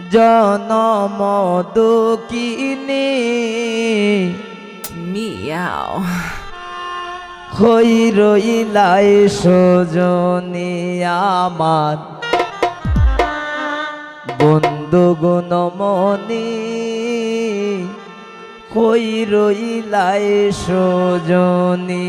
জনম দুকিনী মিয়াও। হই রইলাই সজনী আমার। বন্ধু গুণমণি হই রইলাই সজনী।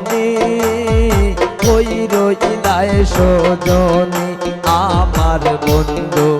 মনি কই রইলাই সজনী আমার বন্ধু।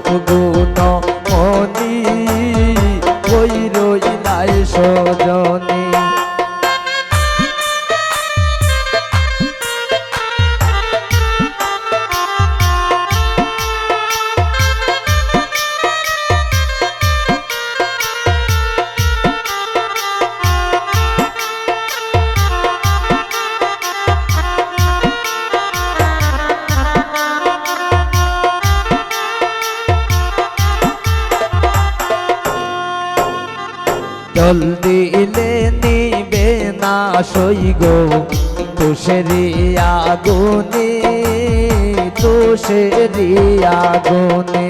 জল দিলে নিবে না সই গো। তুষেরি আগুনে তুষেরি আগুনে।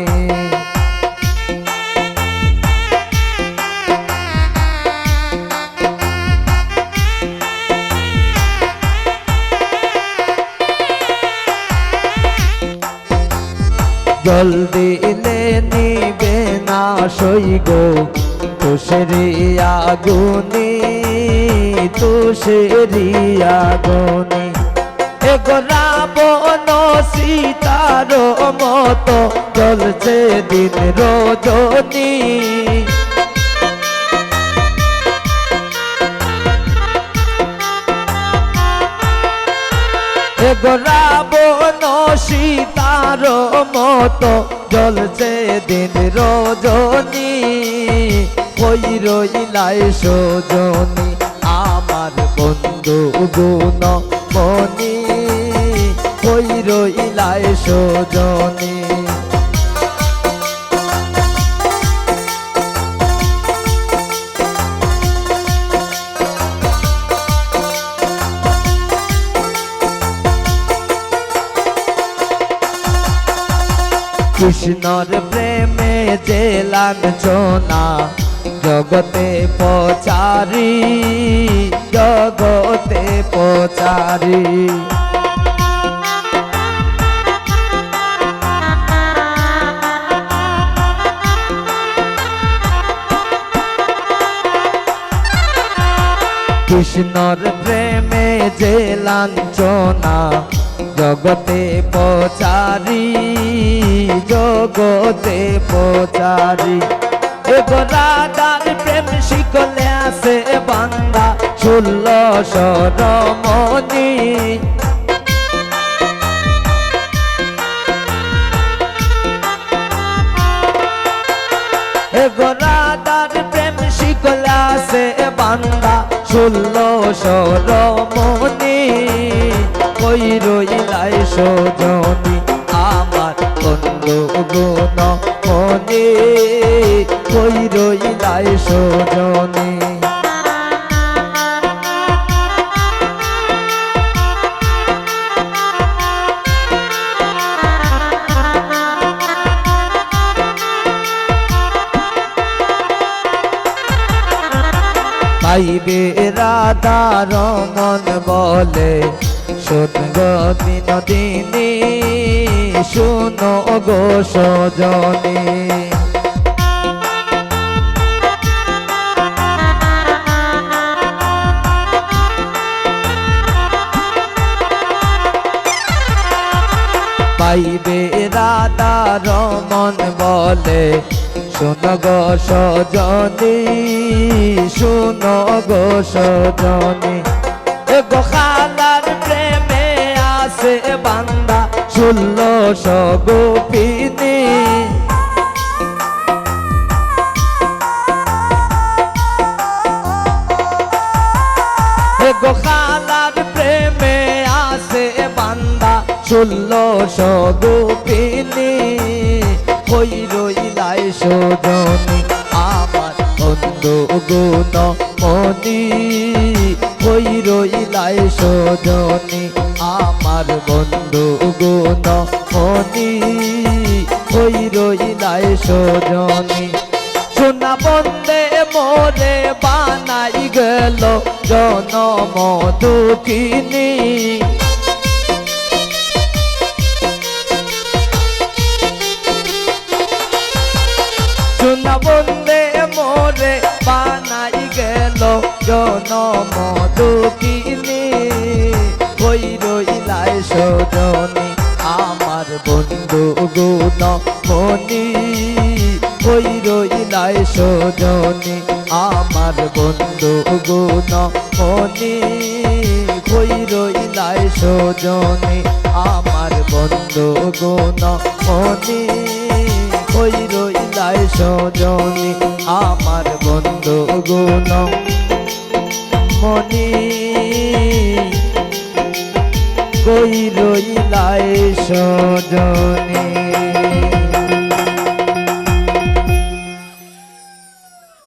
জল দিলে নিবে না সই গো। তুষেরি আগুনে তুষেরি আগুনে এগো রাবণ সীতার মতো চলছে দিন রজনী। এগো রাবণ সীতার মতো জলছে দিন রজনী। কই রইলাই সজনী আমার বন্ধু গুণ মনি কই রইলাই সজনী। কৃষ্ণর প্রেমে যে লাঞ্ছনা জগতে পচারি জগতে পচারি। কৃষ্ণর প্রেমে যে লাঞ্ছনা জগতে পচারি জগতে পচারি। এগো রাধার প্রেম শিকলে আছে বান্দা, ষোল সরমণি। এগো প্রেম শিকলে আছে বান্দা, ষোলো সরমণি। রইলাই সজনী পাইবে রাধা রমন বলে শুনগ বিনোদিনী শুনো গো সজনী। পাইবে রাধা রমন বলে, শোন গো সজনী, শোন গো সজনী। এ গো খালার প্রেমে আসে বান্দা, ষোলো সগোপিনী। এ বান্দা ষোলো সগোপিনী কই রইলাই সজনী আমার বন্ধু গুণ মনি। কই রইলাই সজনী আমার বন্ধু গুণ মনি। কই রইলাই সজনী সোনা বন্দে মোরে বানাই গেল জনম দুঃখিনী। বন্দে মোরে বানাই গেল জনম দুঃখিনী। কই রইলাই সজনী আমার বন্ধু গুণ মনি কই রইলাই সজনী আমার বন্ধু গুণ মনি কই রইলাই সজনী আমার বন্ধু গুণ মনি কই রইলাই সজনী আমার বন্ধু গুণ মনি কই রইলাই সজনী?